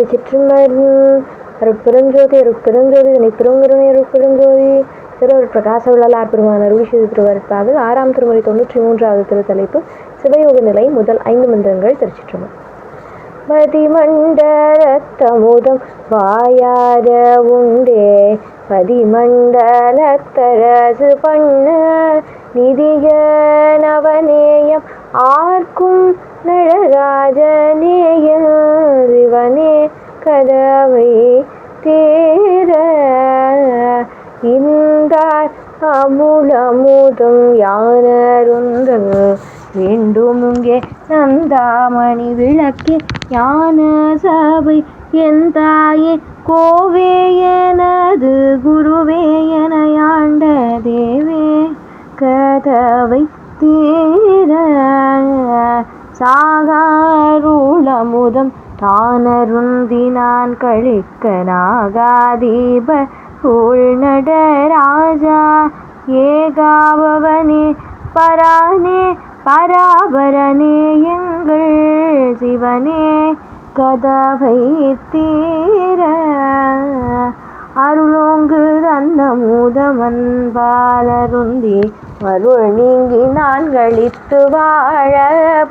திருச்சிற்றம்பலம் அருட்பெருஞ்சோதி அருட்பெருஞ்சோதி தனி பெருங்கருணை அருட்பெருஞ்சோதி திருவர் பிரகாச வள்ளலார் பெருமான அருள்ஷி திருவருட்பாது ஆறாம் திருமுறை தொண்ணூற்றி மூன்றாவது திருத்தலைப்பு சிவயோக நிலை முதல் ஐந்து மந்திரங்கள் திருச்சிற்றம்பலம் மதிமண்டலத்தமுதம் வாயார உண்டே மதிமண்டலத்தரசு பண்ண நிதிய நவநேயம் ஆர்க்கும் நடராஜநேயம் கதவை தேர இந்தார் அமுலமுதும் யானருந்தல். வேண்டும் இங்கே நந்தாமணி விளக்கே ஞான சபை என் தாயே கோவே எனது குருவே என ஆண்ட தேவே. கதவை தீர சாகாருளமுதம் தானருந்தினான் கழிக்க நாகாதீப உள்நடராஜா ஏகாபவனே பரானே பராபரனே எங்கள் சிவனே கதவை தீர. அருளோங்கு தந்த மூதமன் பாலருந்தி அருள் நீங்கி நான் கழித்து வாழ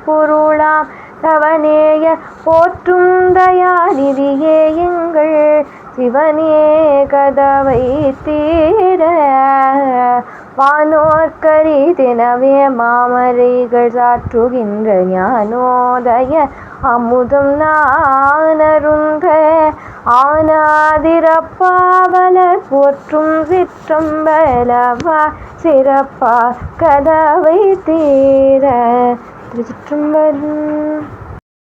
பொருளாம். தவனேய போற்றும் தயாநிதியே எங்கள் சிவனே கதவை தீர. வானோர்கரிதெனவே மாமரைகள் சாற்றுகின்ற ஞானோதய அமுதம் நானருங்க ஆனாதிரப்பாவலர் போற்றும் சிற்றம்பலவா. சிறப்பா கதவை தீர 이제 10분만